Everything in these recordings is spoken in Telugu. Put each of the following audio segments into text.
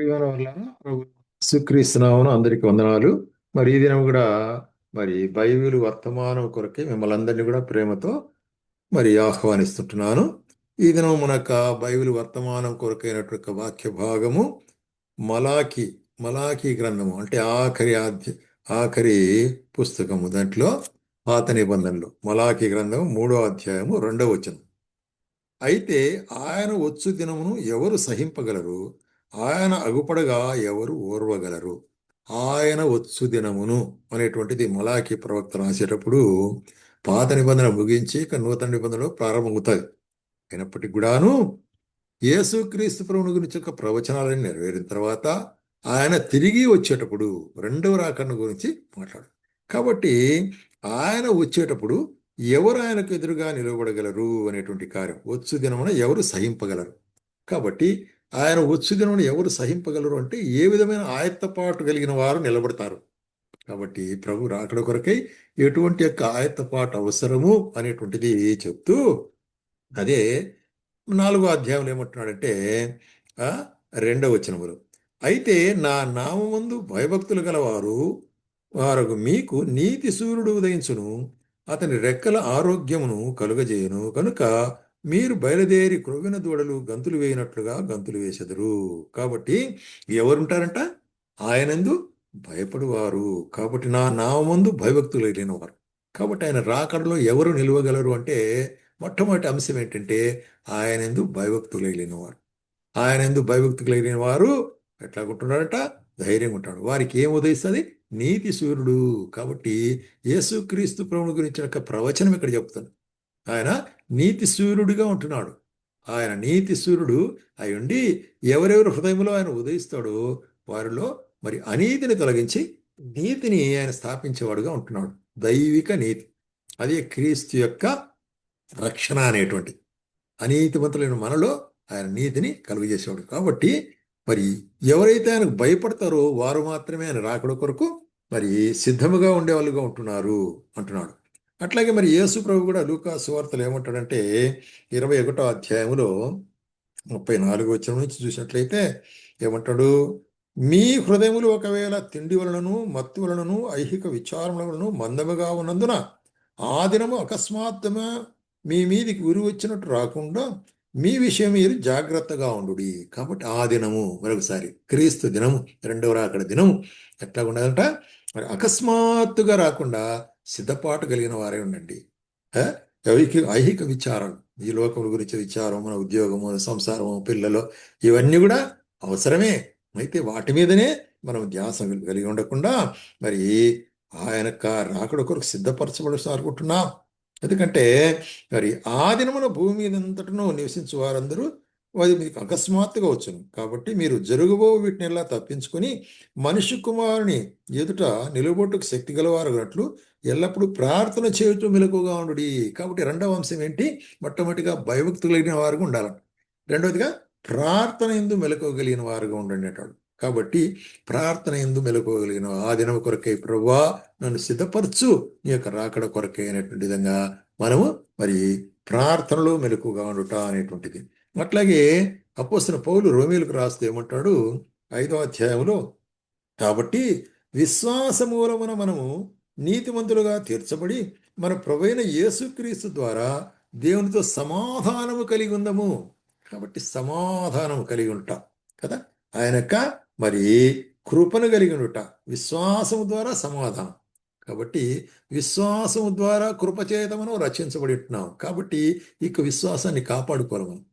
ప్రియమైన అందరికి వందనాలు. మరి ఈ దినం కూడా మరి బైబిల్ వర్తమానం కొరకే మిమ్మల్ని అందరినీ కూడా ప్రేమతో మరి ఆహ్వానిస్తుంటున్నాను. ఈ దినం మన బైబిల్ వర్తమానం కొరకైనటువంటి వాక్య భాగము మలాకి మలాకి గ్రంథము అంటే ఆఖరి ఆధ్య ఆఖరి పుస్తకము దాంట్లో పాత నిబంధనలు. మలాకి గ్రంథం మూడో అధ్యాయము రెండవ వచనం. అయితే ఆయన వచ్చు దినమును ఎవరు సహింపగలరు? ఆయన అగుపడగా ఎవరు ఓర్వగలరు? ఆయన వచ్చు దినమును అనేటువంటిది మలాకి ప్రవక్త రాసేటప్పుడు పాత నిబంధన ముగించి ఇక నూతన నిబంధనలు ప్రారంభమవుతాయి. అయినప్పటికీ కూడాను యేసుక్రీస్తు ప్రభుని గురించి ఒక ప్రవచనాలను నెరవేరిన తర్వాత ఆయన తిరిగి వచ్చేటప్పుడు రెండవ రాకన్న గురించి మాట్లాడు. కాబట్టి ఆయన వచ్చేటప్పుడు ఎవరు ఆయనకు ఎదురుగా నిలబడగలరు అనేటువంటి కార్యం. వచ్చు దినమున ఎవరు సహింపగలరు? కాబట్టి ఆయన వచ్చు ఎవరు సహింపగలరు అంటే ఏ విధమైన ఆయత్తపాటు కలిగిన వారు నిలబడతారు. కాబట్టి ప్రభు రాకడ కొరకై ఎటువంటి యొక్క ఆయత్తపాటు అవసరము అనేటువంటిది చెప్తూ అదే నాలుగో అధ్యాయంలో ఏమంటున్నాడంటే రెండవ వచనములు అయితే నా నామందు భయభక్తులు గలవారు వారు మీకు నీతి సూర్యుడు ఉదయించును అతని రెక్కల ఆరోగ్యమును కలుగజేయను. కనుక మీరు బయలుదేరి క్రొవ్విన దూడలు గంతులు వేయినట్లుగా గంతులు వేసెదరు కాబట్టి ఎవరుంటారంట? ఆయనందు భయపడువారు. కాబట్టి నా నామందు భయభక్తులు లేనివారు. కాబట్టి ఆయన రాకడలో ఎవరు నిలవగలరు అంటే మొట్టమొదటి అంశం ఏంటంటే ఆయనందు భయభక్తులు లేనివారు. ఆయనందు భయభక్తులు లేని వారు ఎట్లాగుంటున్నారంట? ధైర్యంగా ఉంటాడు వారికి ఏం ఉదయిస్తుంది? నీతి సూర్యుడు. కాబట్టి యేసుక్రీస్తు ప్రభుని గురించిన ప్రవచనం ఇక్కడ చెప్తాను ఆయన నీతి సూర్యుడిగా ఉంటున్నాడు. ఆయన నీతి సూర్యుడు అయి ఉండి ఎవరెవరు హృదయంలో ఆయన ఉదయిస్తాడో వారిలో మరి అనీతిని తొలగించి నీతిని ఆయన స్థాపించేవాడుగా ఉంటున్నాడు. దైవిక నీతి. అదే క్రీస్తు యొక్క రక్షణ అనేటువంటి అనీతిమంతులైన మనలో ఆయన నీతిని కలుగజేసేవాడు. కాబట్టి మరి ఎవరైతే ఆయనకు భయపడతారో వారు మాత్రమే ఆయన రాకడ కొరకు మరి సిద్ధముగా ఉండేవాళ్ళుగా ఉంటున్నారు అంటున్నాడు. అట్లాగే మరి యేసు ప్రభు కూడా లూకా సువార్తలు ఏమంటాడంటే ఇరవై ఒకటో అధ్యాయంలో ముప్పై నాలుగు వచ్చిన నుంచి చూసినట్లయితే ఏమంటాడు? మీ హృదయములు ఒకవేళ తిండి వలనను మత్తు వలనను ఐహిక విచారముల వలన మందముగా ఉన్నందున ఆ దినము అకస్మాత్తుగా మీ మీదికి ఉరి వచ్చినట్టు రాకుండా మీ విషయం మీరు జాగ్రత్తగా ఉండు కాబట్టి ఆ దినము మరొకసారి క్రీస్తు దినము రెండవ రాకడ దినము ఎట్లా ఉండదంట మరి అకస్మాత్తుగా రాకుండా సిద్ధపాటు కలిగిన వారే ఉండండి. ఐహిక ఐహిక విచారం ఈ లోకముల గురించి విచారం మన ఉద్యోగము సంసారము పిల్లలు ఇవన్నీ కూడా అవసరమే. అయితే వాటి మీదనే మనం ధ్యాస కలిగి ఉండకుండా మరి ఆయన రాకడ కొరకు సిద్ధపరచబడి అనుకుంటున్నాం ఎందుకంటే మరి ఆ దినమున భూమి మీద అంతటను నివసించు వారందరూ అది మీకు అకస్మాత్తుగా వచ్చును. కాబట్టి మీరు జరుగుబో వీటిని ఎలా తప్పించుకొని మనిషి కుమారుని ఎదుట నిలబొట్టుకు శక్తి గలవారు ఎల్లప్పుడూ ప్రార్థన చేయటం మెలకుగా ఉండు కాబట్టి రెండవ అంశం ఏంటి? మొట్టమొదటిగా భయభక్తులు కలిగిన వారుగా ఉండాలి రెండవదిగా ప్రార్థన ఎందు మెలకోగలిగిన వారుగా ఉండండి అంటాడు. కాబట్టి ప్రార్థన ఎందు మెలకోగలిగిన ఆ దినం కొరకై ప్రభా నన్ను సిద్ధపరచు. నీ యొక్క రాకడ కొరకై అనేటువంటి విధంగా మనము మరి ప్రార్థనలో మెలకుగా ఉండుట అనేటువంటిది. అట్లాగే అపోసిన పౌలు రోమిలకు రాస్తే ఏమంటాడు? ఐదో అధ్యాయంలో కాబట్టి విశ్వాస మూలమున మనము నీతిమంతులుగా తీర్చబడి మన ప్రవైన యేసుక్రీస్తు ద్వారా దేవునితో సమాధానము కలిగి ఉందము. కాబట్టి సమాధానము కలిగి ఉంటాం కదా? ఆయనక మరి కృపను కలిగి ఉండుట విశ్వాసము ద్వారా సమాధానం. కాబట్టి విశ్వాసం ద్వారా కృపచేత మనం రచించబడి ఉంటున్నాం కాబట్టి ఇక విశ్వాసాన్ని కాపాడుకోవాలి మనం.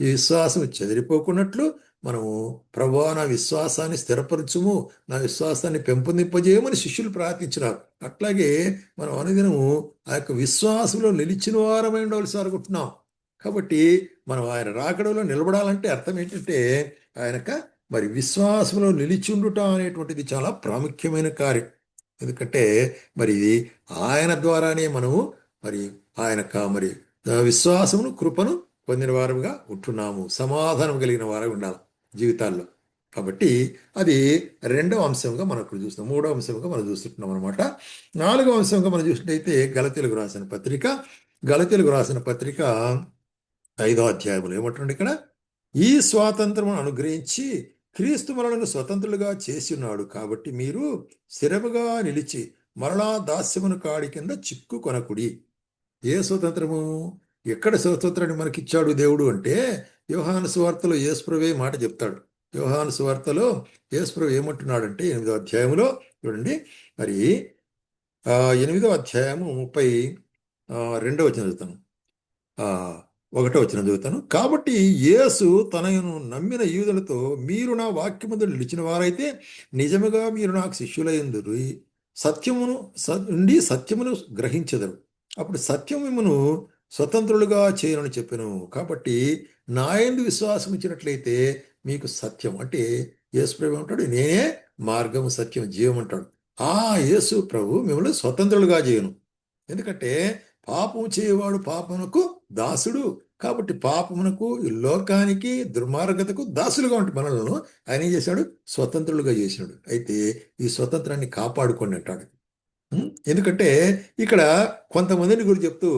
ఈ విశ్వాసం చెదిరిపోకున్నట్లు మనము ప్రభా నా విశ్వాసాన్ని స్థిరపరచుము నా విశ్వాసాన్ని పెంపొందింపజేయమని శిష్యులు ప్రార్థించినారు. అట్లాగే మనం అనుదినము ఆ యొక్క విశ్వాసంలో నిలిచిన వారమై ఉండవలసి అనుకుంటున్నాం. కాబట్టి మనం ఆయన రాకడంలో నిలబడాలంటే అర్థం ఏంటంటే ఆయనక మరి విశ్వాసంలో నిలిచిండుట అనేటువంటిది చాలా ప్రాముఖ్యమైన కార్యం. ఎందుకంటే మరి ఆయన ద్వారానే మనము మరి ఆయన మరి విశ్వాసమును కృపను పొందిన వారముగా ఉంటున్నాము. సమాధానం కలిగిన వారు ఉండాలి జీవితాల్లో. కాబట్టి అది రెండవ అంశంగా మనం ఇక్కడ చూస్తున్నాం. మూడవ అంశంగా మనం చూస్తున్నాం అనమాట నాలుగవ అంశంగా మనం చూసినట్టయితే గలతెలుగు రాసిన పత్రిక గలతెలుగు రాసిన పత్రిక ఐదో అధ్యాయములు ఏమంటుండే ఇక్కడ? ఈ స్వాతంత్రమును అనుగ్రహించి క్రీస్తు మనలను స్వతంత్రులుగా చేసి ఉన్నాడు కాబట్టి మీరు స్థిరముగా నిలిచి మరలా దాస్యమును కాడి కింద చిక్కు కొనకుడి. ఏ స్వతంత్రము? ఎక్కడ స్వతంత్రాన్ని మనకిచ్చాడు దేవుడు అంటే యోహాను సువార్తలో యేసుప్రవే మాట చెప్తాడు. యోహాను సువార్తలో యేసుప్రభు ఏమంటున్నాడంటే ఎనిమిదో అధ్యాయంలో చూడండి. మరి ఎనిమిదో అధ్యాయము ముప్పై రెండవ చదువుతాను. ఒకటో వచ్చిన చదువుతాను కాబట్టి యేసు తనను నమ్మిన యూదులతో మీరు నా వాక్యముందు నిలిచిన వారైతే నిజముగా మీరు నాకు శిష్యులయ్యందురు సత్యమును నుండి సత్యమును గ్రహించెదరు. అప్పుడు సత్యం స్వతంత్రులుగా చేయనని చెప్పాను. కాబట్టి నా యందు విశ్వాసం ఇచ్చినట్లయితే మీకు సత్యం. అంటే యేసు ప్రభు అంటాడు నేనే మార్గం సత్యం జీవం అంటాడు. ఆ యేసు ప్రభు మిమ్మల్ని స్వతంత్రులుగా చేయను. ఎందుకంటే పాపం చేయవాడు పాపమునకు దాసుడు. కాబట్టి పాపమునకు ఈ లోకానికి దుర్మార్గతకు దాసులుగా ఉంటే మనలను ఆయన ఏం చేశాడు? స్వతంత్రులుగా చేసినాడు అయితే ఈ స్వతంత్రాన్ని కాపాడుకొని అంటాడు. ఎందుకంటే ఇక్కడ కొంతమందిని గురించి చెప్తూ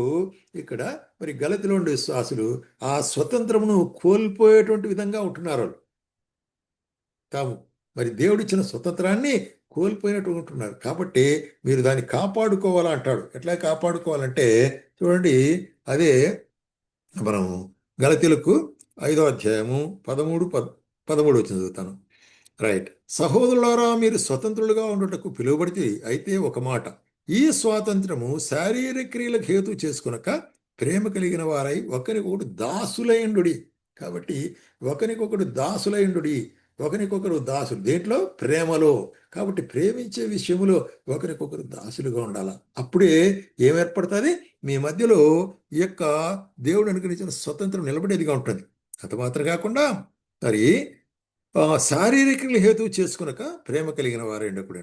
ఇక్కడ మరి గలతిలో ఉండే విశ్వాసులు ఆ స్వతంత్రమును కోల్పోయేటువంటి విధంగా ఉంటున్నారు వాళ్ళు. తాము మరి దేవుడిచ్చిన స్వతంత్రాన్ని కోల్పోయినట్టు ఉంటున్నారు. కాబట్టి మీరు దాన్ని కాపాడుకోవాలా అంటాడు. ఎట్లా కాపాడుకోవాలంటే చూడండి అదే మనం గలతీలకు ఐదో అధ్యాయము పదమూడు పద్ పదమూడు వచ్చిన చదువుతాను. రైట్. సహోదరులారా మీరు స్వతంత్రులుగా ఉండటకు పిలువబడితే అయితే ఒక మాట. ఈ స్వాతంత్రము శారీరక క్రియలకు హేతు చేసుకునక ప్రేమ కలిగిన వారై ఒకరికొకడు దాసులైండుడి. కాబట్టి ఒకరికొకడు దాసులైండుడి. ఒకరికొకరు దాసులు. దేంట్లో? ప్రేమలో. కాబట్టి ప్రేమించే విషయంలో ఒకరికొకరు దాసులుగా ఉండాలి? అప్పుడే ఏం ఏర్పడుతుంది మీ మధ్యలో ఈ యొక్క దేవుడు అనుగ్రహించిన స్వతంత్రం నిలబడేదిగా ఉంటుంది. అంత మాత్రం కాకుండా మరి శారీరక హేతువు చేసుకునక ప్రేమ కలిగిన వారండి కూడా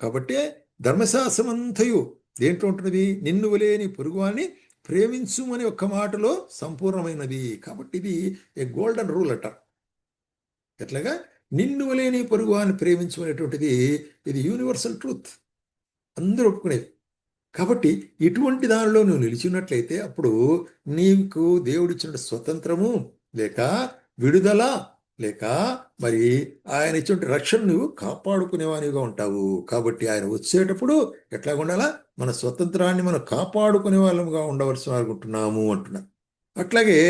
కాబట్టి ధర్మశాస్త్రం అంతయు దేంట్లో ఉంటున్నది? నిన్ను వలేని పొరుగువాన్ని ప్రేమించుమని ఒక్క మాటలో సంపూర్ణమైనది. కాబట్టి ఇది ఏ గోల్డెన్ రూల్ అంటారు ఎట్లాగా? నిన్ను వలేని పొరుగు అని ప్రేమించమనేటువంటిది ఇది యూనివర్సల్ ట్రూత్ అందరూ ఒప్పుకునేది. కాబట్టి ఇటువంటి దానిలో నువ్వు నిలిచినట్లయితే అప్పుడు నీకు దేవుడిచ్చిన స్వతంత్రము లేక విడుదల లేక మరి ఆయన ఇచ్చిన రక్షణ నువ్వు కాపాడుకునేవానిగా ఉంటావు. కాబట్టి ఆయన వచ్చేటప్పుడు ఎట్లా ఉండాలా? మన స్వతంత్రాన్ని మనం కాపాడుకునే వాళ్ళముగా ఉండవలసిన అనుకుంటున్నాము అంటున్నారు అట్లాగే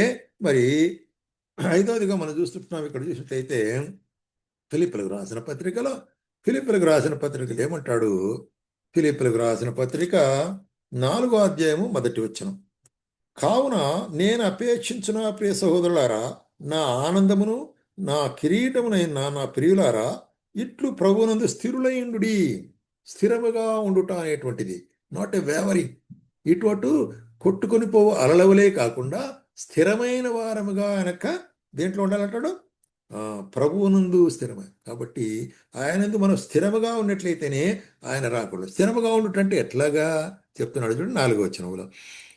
మరి ఐదవదిగా మనం చూస్తుంటున్నాం ఇక్కడ చూసినట్లయితే ఫిలిప్పులకు రాసిన పత్రికలో ఫిలిప్పులకు రాసిన పత్రికలు ఏమంటాడు? ఫిలిప్పులకు రాసిన పత్రిక నాలుగో అధ్యాయము మొదటి వచనం. కావున నేను అపేక్షించిన ప్రియ సహోదరులారా నా ఆనందమును నా కిరీటమునైన నా ప్రియులారా ఇట్లు ప్రభునందు స్థిరులైండుడి స్థిరముగా ఉండుట అనేటువంటిది. నాట్ ఎ వేవరింగ్ ఇటువంటి కొట్టుకొని పోవు అలలవలే కాకుండా స్థిరమైన వారముగా అనక దేంట్లో ఉండాలంటాడు? ప్రభువునందు స్థిరమై కాబట్టి ఆయనందు మనం స్థిరముగా ఉన్నట్లయితేనే ఆయన రాకూడదు. స్థిరముగా ఉన్నట్టు ఎట్లాగా? చెప్తున్నాడు చూడండి నాలుగో వచనంలో.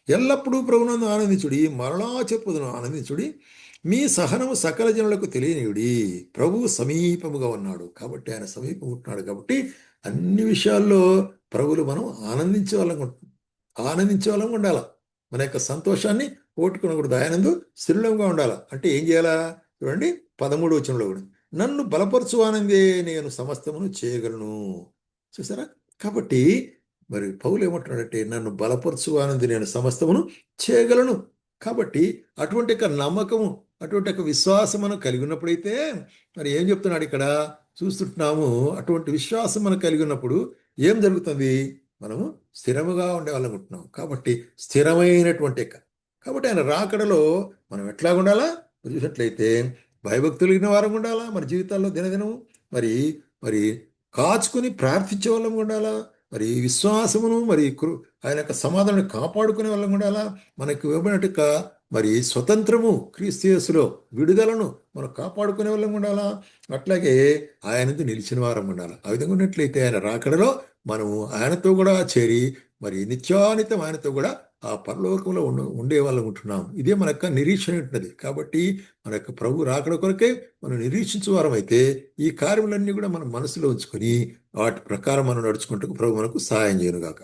ఎల్లప్పుడూ ప్రభునందు ఆనందించుడి మరలా చెప్పుదును ఆనందించుడి మీ సహనము సకల జనులకు తెలియనియుడి. ప్రభు సమీపముగా ఉన్నాడు. కాబట్టి ఆయన సమీపం ఉంటున్నాడు. కాబట్టి అన్ని విషయాల్లో ప్రభులు మనం ఆనందించే వాళ్ళం ఆనందించే వాళ్ళం ఉండాలి. మన యొక్క సంతోషాన్ని ఓటుకునకూడదు ఆయనందు స్థిరంగా ఉండాలా. అంటే ఏం చేయాలా? చూడండి పదమూడు వచనంలో కూడా. నన్ను బలపరచు ఆనందే నేను సమస్తమును చేయగలను. చూసారా? కాబట్టి మరి పౌలు ఏమంటున్నాడంటే నన్ను బలపరచు ఆనంది నేను సమస్తమును చేయగలను. కాబట్టి అటువంటి యొక్క నమ్మకము అటువంటి యొక్క విశ్వాసం మనం కలిగి ఉన్నప్పుడైతే మరి ఏం చెప్తున్నాడు ఇక్కడ? చూస్తుంటున్నాము అటువంటి విశ్వాసం మనం కలిగి ఉన్నప్పుడు ఏం జరుగుతుంది? మనము స్థిరముగా ఉండేవాళ్ళనుకుంటున్నాం కాబట్టి స్థిరమైనటువంటి యొక్క కాబట్టి ఆయన రాకడలో మనం ఎట్లా ఉండాలా? చూసినట్లయితే భయభక్తులు కలిగిన వారం ఉండాలా? మన జీవితాల్లో దినదినం మరి మరి కాచుకుని ప్రార్థించే వాళ్ళం ఉండాలా? మరి విశ్వాసమును మరి కృ- ఆయన యొక్క సమాధానం కాపాడుకునే వాళ్ళం ఉండాలా? మనకు ఇవ్వబడినట్టు మరి స్వతంత్రము క్రీస్తుయేసులో విడుదలను మనం కాపాడుకునే వాళ్ళం ఉండాలా? అట్లాగే ఆయనతో నిలిచిన వారం ఉండాలి? ఆ విధంగా ఉన్నట్లయితే ఆయన రాకడలో మనము ఆయనతో కూడా చేరి మరి నిత్యానితం ఆయనతో కూడా ఆ పరలోకంలో ఉండ ఉండే వాళ్ళం ఉంటున్నాం ఇదే మన యొక్క నిరీక్షణ ఉంటున్నది కాబట్టి మన యొక్క ప్రభు రాకడ కొరకే మనం నిరీక్షించే వారం అయితే ఈ కార్యములన్నీ కూడా మనం మనసులో ఉంచుకొని వాటి ప్రకారం మనం నడుచుకుంటూ ప్రభు మనకు సహాయం చేయనుగాక.